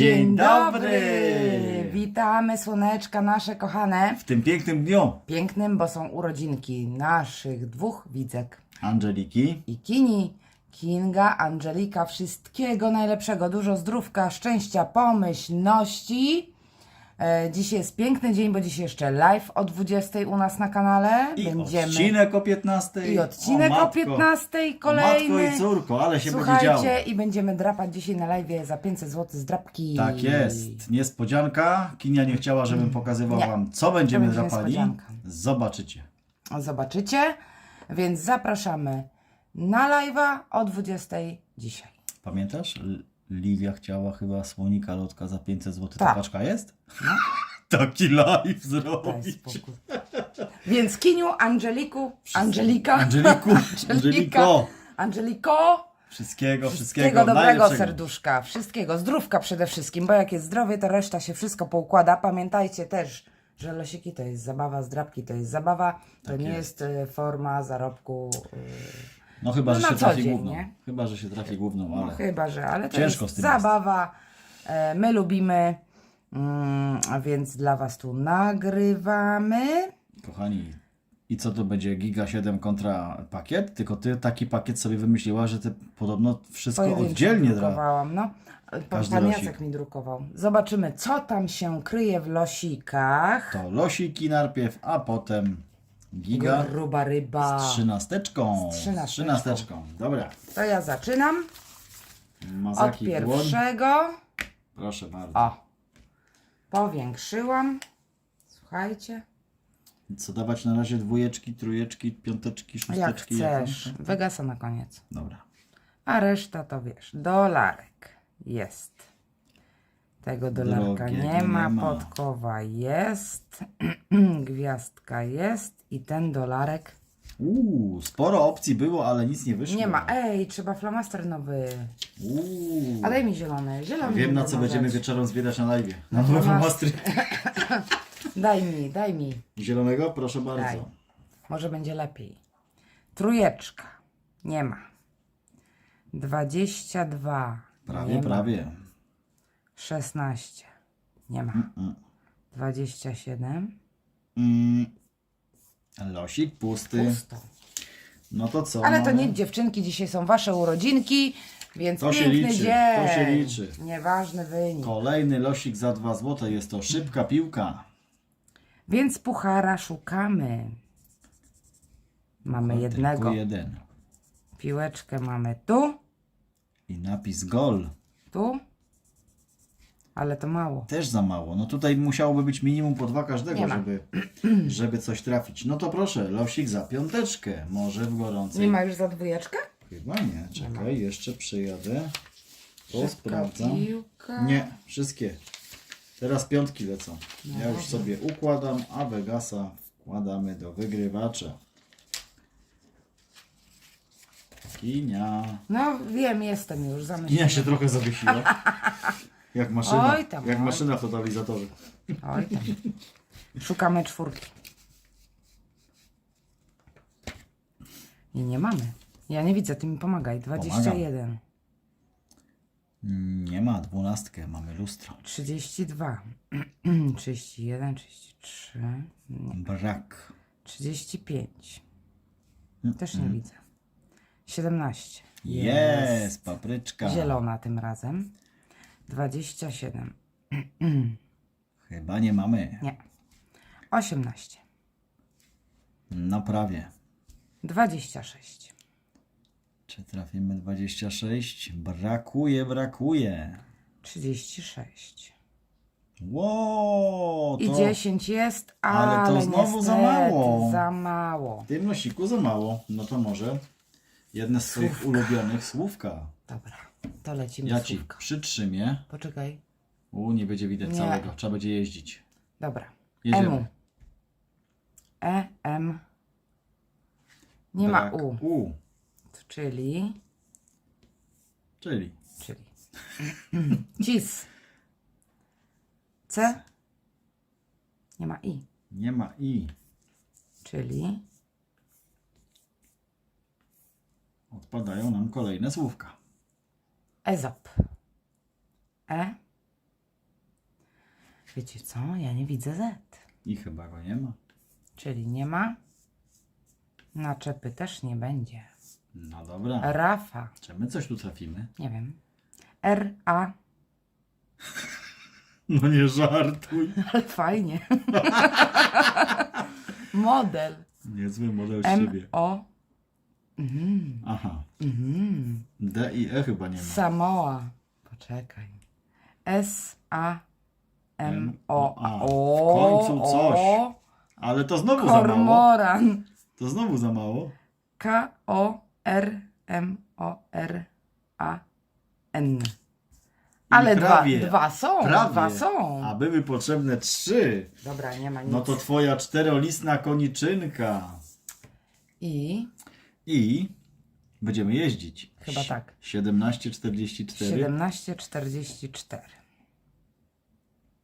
Dzień dobry! Witamy słoneczka nasze kochane. W tym pięknym dniu Pięknym, bo są urodzinki naszych dwóch widzek. Angeliki. I Kini, Kinga, Angelika, wszystkiego najlepszego, dużo zdrówka, szczęścia, pomyślności. E, dzisiaj jest piękny dzień, bo dzisiaj jeszcze live o 20 u nas na kanale. I odcinek o 15. I odcinek o, matko. 15 O kolejny. matko i córko, ale się będzie Słuchajcie, działo. i będziemy drapać dzisiaj na live za 500 zł z drapki. Tak jest. Niespodzianka. Kinia nie chciała, żebym pokazywał Nie. wam, co będziemy będzie drapali. Zobaczycie. Zobaczycie, więc zapraszamy na live'a o 20 dzisiaj. Pamiętasz? L- Liwia chciała chyba słonika lotka za 500 zł. Ta Tak. paczka jest? Taki live Daj zrobić. spokój. Więc Kiniu, Angeliku, Angelika, Angeliku, Angeliko. Angeliko, Wszystkiego, wszystkiego, wszystkiego dobrego najlepszego. serduszka, wszystkiego, zdrówka przede wszystkim, bo jak jest zdrowie, to reszta się wszystko poukłada. Pamiętajcie też, że losiki to jest zabawa, zdrabki to jest zabawa, to Tak nie jest. jest e, forma zarobku, e, No chyba, No że na się co trafi dzień, główną. nie? Chyba, że się trafi główną, no ale... chyba, że, ale to Ciężko jest z tym jest. zabawa, e, my lubimy, mm, a więc dla Was tu nagrywamy. Kochani, i co to będzie Giga 7 kontra pakiet? Tylko ty taki pakiet sobie wymyśliła, że ty podobno wszystko oddzielnie dra. drukowałam, no. Pan, Każdy pan losik. Jacek mi drukował. Zobaczymy, co tam się kryje w losikach. To losiki najpierw, a potem Giga Gruba ryba. z trzynasteczką. Z trzynasteczką. Z trzynasteczką. Dobra. To ja zaczynam od Mazaki dłoń. pierwszego. Proszę bardzo. O, powiększyłam. Słuchajcie, Co dawać na razie? Dwójeczki, trójeczki, piąteczki, jak szósteczki? jak- chcesz. Wegasa na koniec. Dobra. A reszta to wiesz, dolarek jest. Tego dolarka nie ma, nie ma. podkowa jest, gwiazdka jest i ten dolarek Uuu, sporo opcji było, ale nic nie wyszło. nie ma. Ej, trzeba flamaster nowy. Uuu. A daj mi zielony, zielony. Wiem na co będziemy wieczorem zbierać na live. Na nowe masz- mastry. Daj mi, daj mi. Zielonego? Proszę Daj. bardzo. Może będzie lepiej. Trójeczka. Nie ma. 22. Prawie, nie prawie. 16. Nie ma. 27. Mm. Losik pusty. Pusto. No to co? Ale to mamy? nie dziewczynki, dzisiaj są wasze urodzinki, więc To się piękny liczy, dzień. to się liczy. Nieważny wynik. Kolejny losik za 2 zł. Jest to szybka piłka. Więc puchara szukamy. Mamy jednego. Tylko jeden. Piłeczkę mamy tu, I napis gol. tu. Ale to mało. Też za mało. No tutaj musiałoby być minimum po dwa każdego, Nie ma. żeby, żeby coś trafić. No to proszę, losik za piąteczkę. Może w gorącej. Nie ma już za dwójeczkę? Chyba nie. Czekaj, jeszcze przejadę. To sprawdzam. Piłka. Nie, wszystkie. Teraz piątki lecą. No Ja już sobie układam, a Vegasa wkładamy do wygrywacza. Kinia. No wiem, jestem już zamyślona. Kinia się trochę zawiesiła. Jak maszyna. Oj tam, jak oj. maszyna w totalizatorze. Oj tam. Szukamy czwórki. I nie mamy. Ja nie widzę, ty mi pomagaj. 21, Nie ma, dwunastkę, mamy lustro. 32, 31, 33, Brak. 35. Też nie widzę. 17. Jest, papryczka. Zielona tym razem. 27. Chyba nie mamy. Nie. 18. No prawie. 26. Czy trafimy 26? Brakuje, brakuje. 36. Ło, I to 10 jest, ale ale, to znowu niestety za mało. Za mało. w tym nosiku za mało. No to może jedne z swoich ulubionych słówka. Dobra, to lecimy Ja ci słówka. przytrzymię. Poczekaj. U, nie będzie widać Nie. całego. Trzeba będzie jeździć. Dobra. Jedziemy. E, M. Nie ma Brak U. U, Czyli. czyli Czyli. Cis. C. Nie ma I. nie ma I. Czyli. Odpadają nam kolejne słówka. Ezop. E. Wiecie co? Ja nie widzę Z. I chyba go nie ma. Czyli nie ma. Naczepy też nie będzie. No dobra. Rafa. Czy my coś tu trafimy? Nie wiem. R, A. No nie żartuj. Ale fajnie. Model. Niezły model z M. O. Mhm. Aha. Mhm. D i E chyba nie ma. Samoa. Poczekaj. S, A, M, O. A. W końcu coś. O. Ale to znowu za mało. Kormoran. To znowu za mało. K, O, R, M, O, R, A, N. Ale dwa, prawie. dwa są. Prawie. Dwa są. A były potrzebne trzy. Dobra, nie ma nic. No to twoja czterolistna koniczynka. I I będziemy jeździć. Chyba tak. 1744 1744.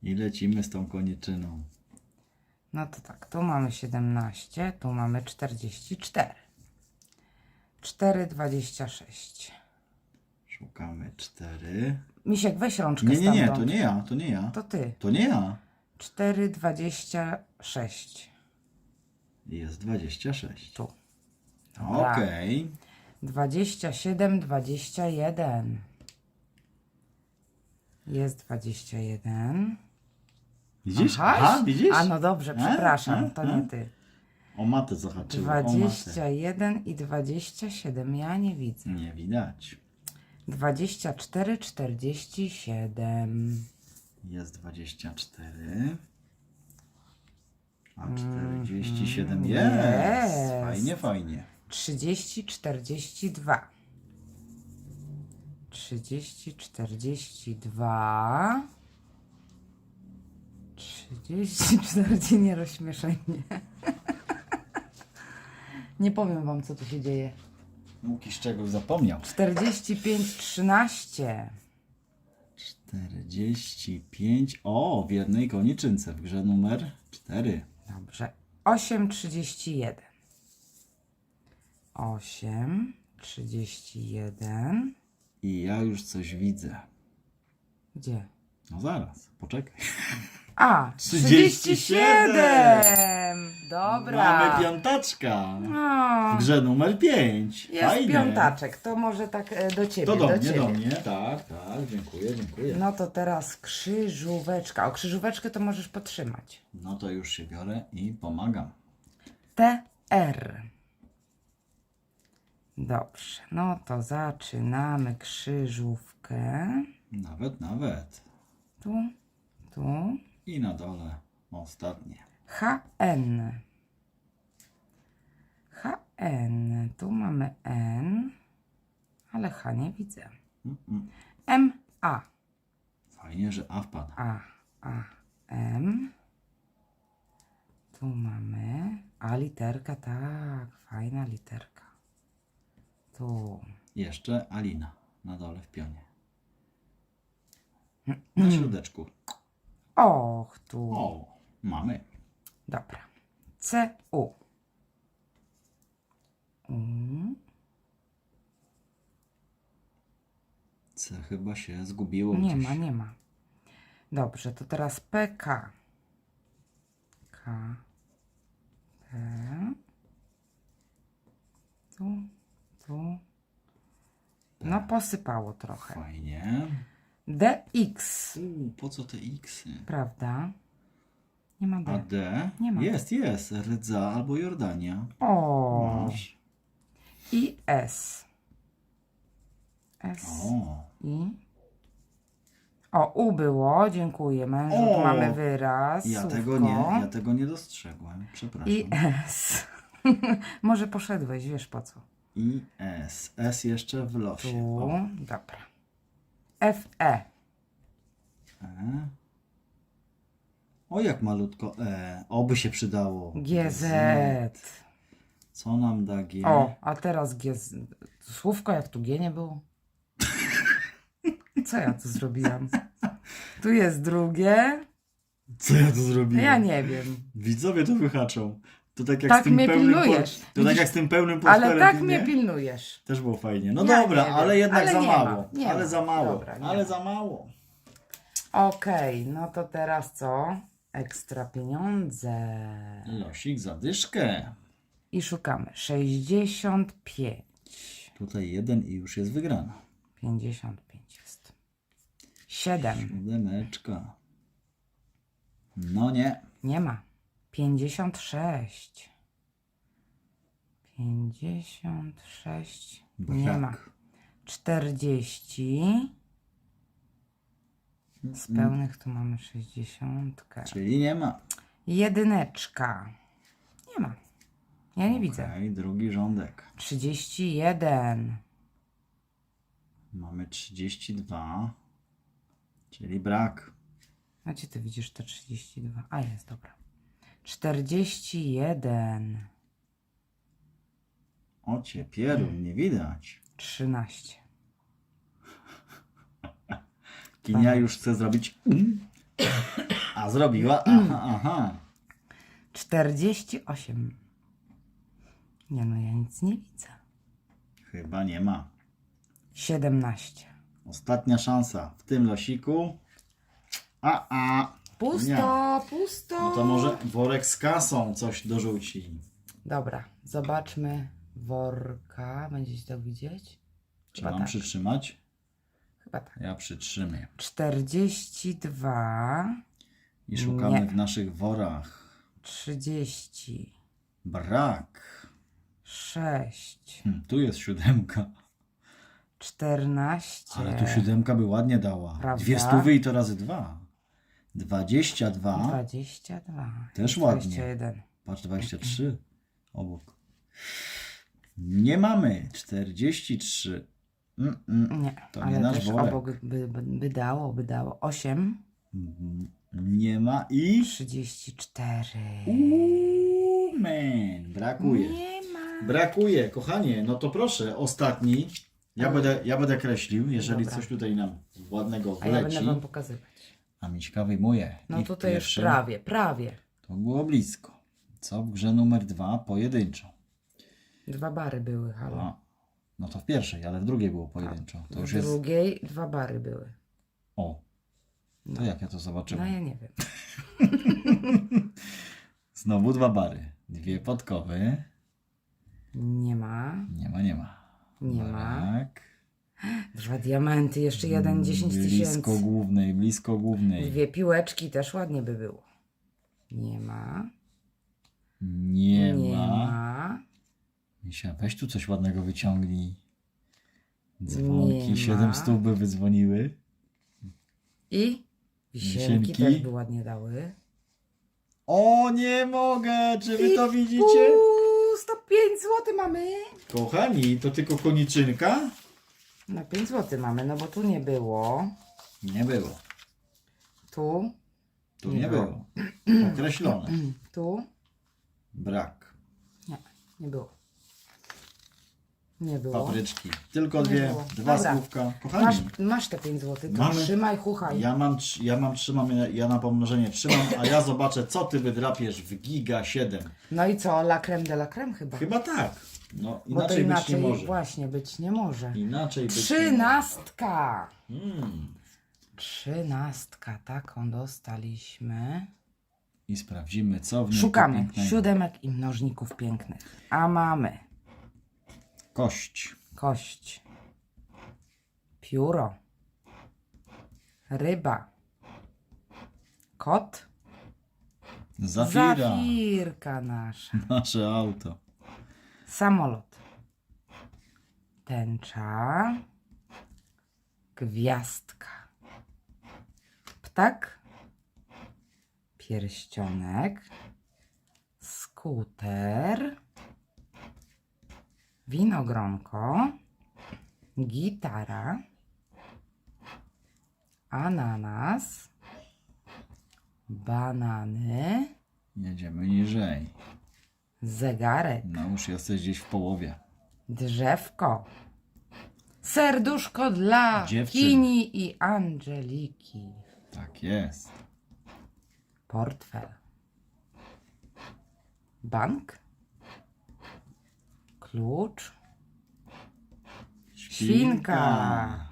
i lecimy z tą koniczyną. No to tak, tu mamy 17, tu mamy 44. 4,26. Szukamy 4. Misiek, weź rączkę Nie, nie, nie, to stamtąd. nie ja, to nie ja. To ty. To nie ja. 4,26. Jest 26. Tu. Dobra. Okej. 27, 21. Jest 21. Widzisz? Aha, widzisz? A no dobrze, A, przepraszam, a, to a. nie ty. O matę zahaczyło. O matę. 21 i 27 ja nie widzę. Nie widać. 24, 47. Jest 24. A 47 jest. jest. Fajnie, fajnie. 30, 42. 30, 42. 30, 40, nie rozśmieszaj mnie. Nie powiem wam, co tu się dzieje. Łukisz czegoś zapomniał. 45, 13. 45. O, w jednej koniczynce w grze numer 4. Dobrze. 8, 31. 8, 31. I ja już coś widzę. Gdzie? No zaraz, poczekaj. A, 37! Dobra. Mamy piątaczka. No, W grze numer 5. jest piątaczek. To może tak e, do ciebie. To do mnie, ciebie. do mnie. Tak, tak, dziękuję, dziękuję. No to teraz krzyżóweczka. O krzyżóweczkę to możesz potrzymać. No to już się biorę i pomagam. TR. Dobrze, no to zaczynamy krzyżówkę. Nawet, nawet. Tu, tu. I na dole ostatnie. HN. HN. Tu mamy N, ale H nie widzę. Mm, mm. MA. Fajnie, że A wpada. A, A, M. Tu mamy A literka, tak, fajna literka. Tu. Jeszcze Alina na dole w pionie. Na środeczku. Och, tu. O, mamy. Dobra. C, U. U. C chyba się zgubiło Nie gdzieś. ma, nie ma. Dobrze, to teraz PK. K. P. Tu, tu. No, posypało trochę. Fajnie. DX. Uuu, po co te Xy? Prawda? Nie ma A D. D? Nie ma. Jest, jest. Rdza albo Jordania. O. Masz. I S. S. O, I. O, U było, dziękuję mężu, tu O! mamy wyraz. ja słówko. tego nie, ja tego nie dostrzegłem. Przepraszam. I S. Może poszedłeś, wiesz po co. I S. S jeszcze w losie. Tu, O, dobra. F, E. E. o jak malutko E. Oby się przydało. G, Z. Co nam da G? O, a teraz G. Z... Słówko jak tu G nie było. Co ja tu zrobiłam? Tu jest drugie. Co ja tu zrobiłem? Ja nie wiem. Widzowie to wyhaczą. To tak jak Tak z tym mnie pełnym pilnujesz. To tak jak z tym pełnym Ale tak mnie nie? pilnujesz. Też było fajnie. No Ja dobra, ale jednak Ale za nie mało. ma, nie ale ma. za mało. Dobra, nie ale ma. za mało. Okej, no to teraz co? Ekstra pieniądze. Losik zadyszkę. I szukamy 65. Tutaj jeden i już jest wygrana. 55 jest. 7. Siódemeczka. No nie. Nie ma. 56. 56. Nie Brak. ma. 40. Z pełnych tu mamy 60. Czyli nie ma. Jedyneczka. Nie ma. Ja nie widzę. Okej, drugi rządek. 31. Mamy 32. Czyli brak. A gdzie ty widzisz to 32? A jest, dobra. 41. O ciepieru, nie widać. 13. Kinia już chce zrobić. mm. A zrobiła. Aha, aha. 48. Nie no, ja nic nie widzę. Chyba nie ma. 17. 17. Ostatnia szansa w tym losiku. A, a. Pusto, pusto. No to może worek z kasą coś dorzuci. Dobra, zobaczmy worka. Będziecie to widzieć? Czy Chyba mam tak. przytrzymać? Chyba tak. Ja przytrzymię. 42. I szukamy Nie. w naszych worach. 30. Brak. 6. Hm, tu jest siódemka. 14. Ale tu siódemka by ładnie dała. Prawda? Dwie stówy i to razy dwa. 22. 22. Też ładnie. 21. Patrz, 23 obok. Nie mamy. 43. Mm, mm. Nie, To nie ale nasz też worek. obok by, by, by dało, by dało. 8. Mm, Nie ma i... 34. Uuu, man, brakuje. Nie ma. Brakuje, kochanie. No to proszę, ostatni. Ja będę, ja będę kreślił, jeżeli Dobra. coś tutaj nam ładnego A ja wleci. będę wam pokazywać. A Miśka wyjmuje. No I w tutaj już pierwszym prawie, prawie. To było blisko. Co w grze numer dwa? Pojedynczo. Dwa bary były, halo. A, no to w pierwszej, ale w drugiej było pojedynczo. To już w jest... drugiej dwa bary były. O, to jak ja to No zobaczyłem? ja nie wiem. Znowu dwa bary. Dwie podkowy. Nie ma. Nie ma, nie ma. Nie ma. Brak. Dwa diamenty, jeszcze jeden 10 Blisko tysięcy. głównej, blisko głównej. Dwie piłeczki też ładnie by było. Nie ma. Nie, Nie ma. ma. Misia, weź tu coś ładnego wyciągnij. Dzwonki, Nie siedem ma. stóp by wydzwoniły. I wisienki, Wisienki. też by ładnie dały. O, nie mogę! Czy wy to I widzicie? Uuu, 105 zł mamy. Kochani, to tylko koniczynka? No 5 zł mamy, no bo tu nie było. Nie było. Tu, Tu Nie nie, było. było. Określone. tu. Brak. Nie, nie było. Nie było. Papryczki. Tylko dwie, było. dwa Dobra. słówka. Kochani, Masz, masz te 5 zł, to Mamy. trzymaj, chuchaj. ja mam, ja mam trzymam, ja na pomnożenie trzymam, a ja zobaczę, co ty wydrapiesz w Giga 7. No i co, la creme de la creme chyba. Chyba tak. No, Bo to inaczej, być nie może. właśnie być nie może. Inaczej być nie może. Trzynastka. Mm. Trzynastka, taką dostaliśmy. I sprawdzimy, co w Szukamy pięknego. siódemek i mnożników pięknych. A mamy Kość. kość, pióro, ryba, kot, Zafira. zafirka nasza, Nasze auto. Samolot, tęcza, gwiazdka, ptak, pierścionek, skuter, winogronko, gitara, ananas, banany, Jedziemy niżej. Zegarek, No już jesteś gdzieś w połowie. drzewko, serduszko dla Dziewczyn. Kini i Angeliki, Tak jest. portfel, bank, klucz, Świnka.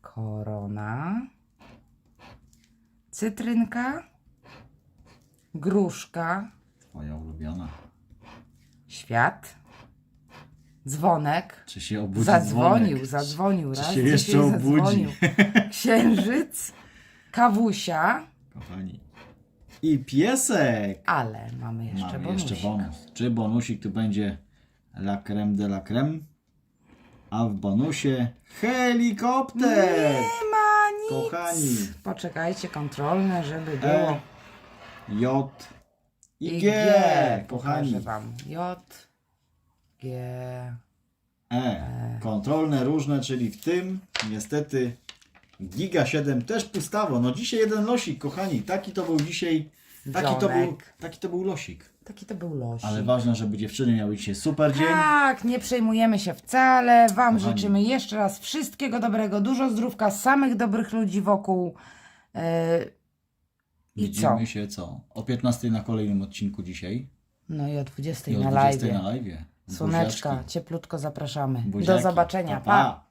korona, cytrynka, gruszka, Twoja ulubiona. świat, dzwonek, Czy się obudzi zadzwonił, dzwonek? zadzwonił, Czy raz, się dzisiaj jeszcze obudzi? zadzwonił. Księżyc, kawusia, Kochani. I piesek. ale mamy jeszcze Mamy bonusik. jeszcze bonus. Czy bonusik tu będzie la creme de la creme? A w bonusie helikopter! Nie ma nic. Kochani. Poczekajcie, kontrolne, żeby E, było. J i G. Kochani. Pokażę wam. J, G. E. Kontrolne różne, czyli w tym niestety Giga 7 też pustawo. No dzisiaj jeden losik, kochani. Taki to był dzisiaj. Taki to był, Dzwonek. taki to był losik. Taki to był los. Ale ważne, żeby dziewczyny miały dzisiaj super dzień. Tak, nie przejmujemy się wcale. Wam Kochani. życzymy jeszcze raz wszystkiego dobrego, dużo zdrówka, samych dobrych ludzi wokół. E, I Widzimy co? się co? O 15 na kolejnym odcinku dzisiaj. No i o 20 I o na 20 live. na live. Słoneczka, Buziaczki. cieplutko zapraszamy. Do Buziaki. zobaczenia. Pa, pa. pa.